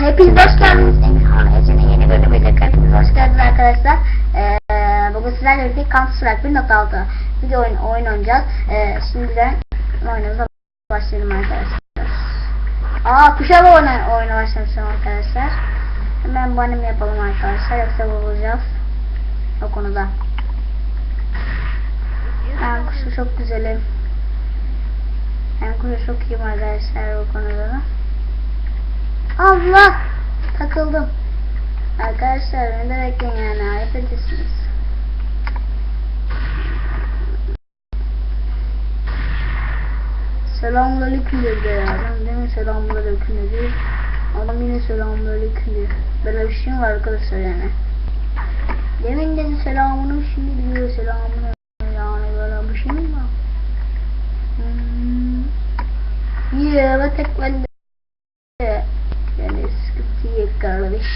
Hepiniz hoş geldiniz. Emirhan Ece'nin yeni bölümüyle hepiniz hoş geldiniz arkadaşlar. Ee, bugün sizlerle birlikte Counter Strike 1.6 video oyun, oyun oynayacağız. Ee, şimdiden oyunumuza başlayalım arkadaşlar. Aa kuşalı oyuna, oyuna başlamışım arkadaşlar. Hemen banim yapalım arkadaşlar yoksa vurulacağız. O konuda. Ben kuşu çok güzelim. Ben kuşu çok iyiyim arkadaşlar o konuda da. Allah! Takıldım. Arkadaşlar beni de bekleyin yani ayıp ediyorsunuz. Selamünaleyküm dedi ya. Adam demin selamünaleyküm dedi. Adam yine selamünaleyküm diyor. Böyle bir şey mi var arkadaşlar yani? Demin dedi selamını şimdi diyor selamını. Yani böyle bir şey mi var? Hmm. Yeah, ve tek ben de yani sıkıntı yok kardeş.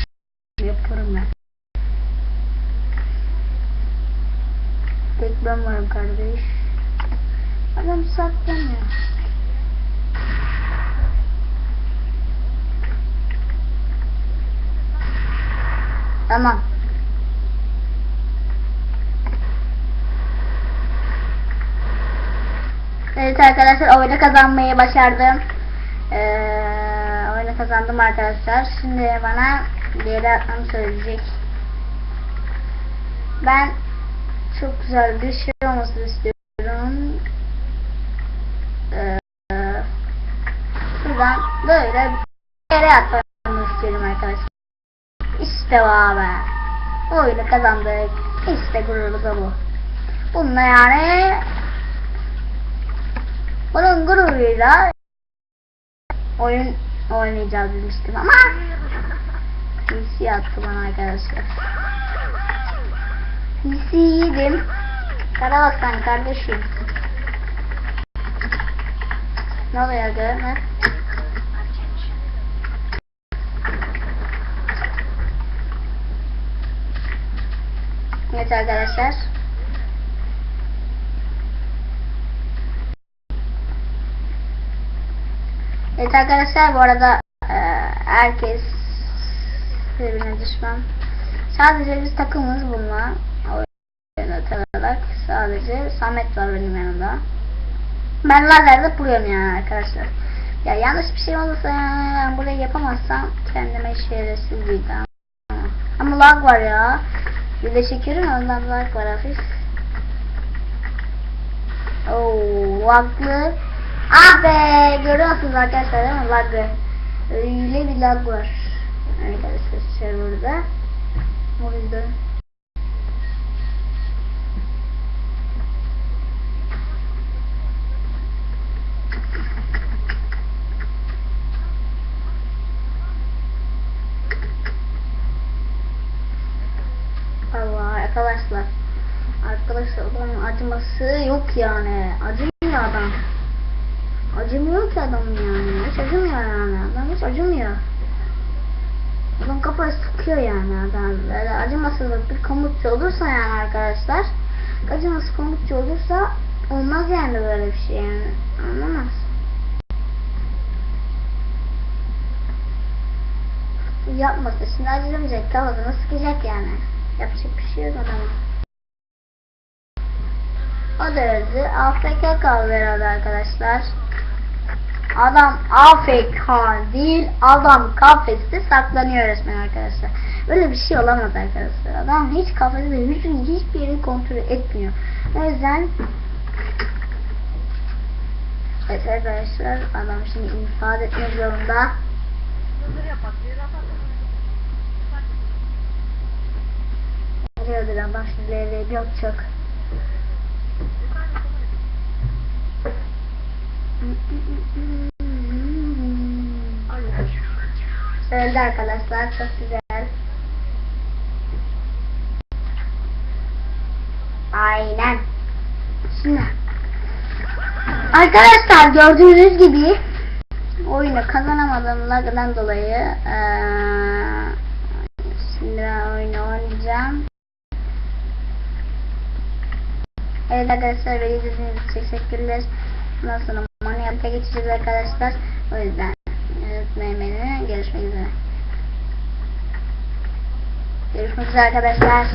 Yaparım ben. Tek ben varım kardeş. Adam saklanıyor. Tamam. Evet arkadaşlar oyunu kazanmayı başardım. Ee, oyunu kazandım arkadaşlar. Şimdi bana yere atmamı söyleyecek. Ben çok güzel bir şey olmasını istiyorum. Ee, şuradan böyle bir yere atmamı istiyorum arkadaşlar. İşte abi. Oyunu kazandık. İşte gururu da bu. Bununla yani bunun gururuyla oyun oynayacağız demiştim ama PC attı bana arkadaşlar. PC yedim. Karabasan kardeşim. Ne oluyor görme? Evet arkadaşlar. Evet arkadaşlar bu arada e, herkes birbirine düşman. Sadece biz takımız bununla. Sadece Samet var benim yanımda. Ben lazerde vuruyorum yani arkadaşlar. Ya yanlış bir şey olursa yani burayı yapamazsam kendime şerefsiz daha. Ama lag var ya. Bir de çekiyorum ondan lag var hafif. Oo, laglı. Ah be! Görüyor musunuz arkadaşlar değil mi? Lagı. Öyle bir lag var. Arkadaşlar serverda. O yüzden. Allah arkadaşlar. Arkadaşlar acıması yok yani. Acımıyor adam. Acımıyor ki adam yani. Hiç acımıyor yani. Adam hiç acımıyor. Adam kafayı sıkıyor yani adam. Böyle acımasızlık bir komutçu olursa yani arkadaşlar. Acımasız komutçu olursa olmaz yani böyle bir şey yani. Anlamaz. Yapmasa şimdi acımayacak kafasını sıkacak yani. Yapacak bir şey yok adamın. O da öldü. AFK kaldı herhalde arkadaşlar. Adam AFK değil, adam kafeste saklanıyor resmen arkadaşlar. Böyle bir şey olamaz arkadaşlar. Adam hiç kafeste hiç, hiçbir yeri kontrol etmiyor. O yüzden Evet arkadaşlar adam şimdi infaz etmek zorunda. Geliyordur ama şimdi LV yok çok. Öldü arkadaşlar çok güzel. Aynen. Şimdi Arkadaşlar gördüğünüz gibi oyunu kazanamadım lagdan dolayı eee, şimdi ben oyunu oynayacağım. Evet arkadaşlar beni izlediğiniz için teşekkürler. Ondan harekete geçeceğiz arkadaşlar. O yüzden e, unutmayın beni. Görüşmek üzere. Görüşmek üzere arkadaşlar.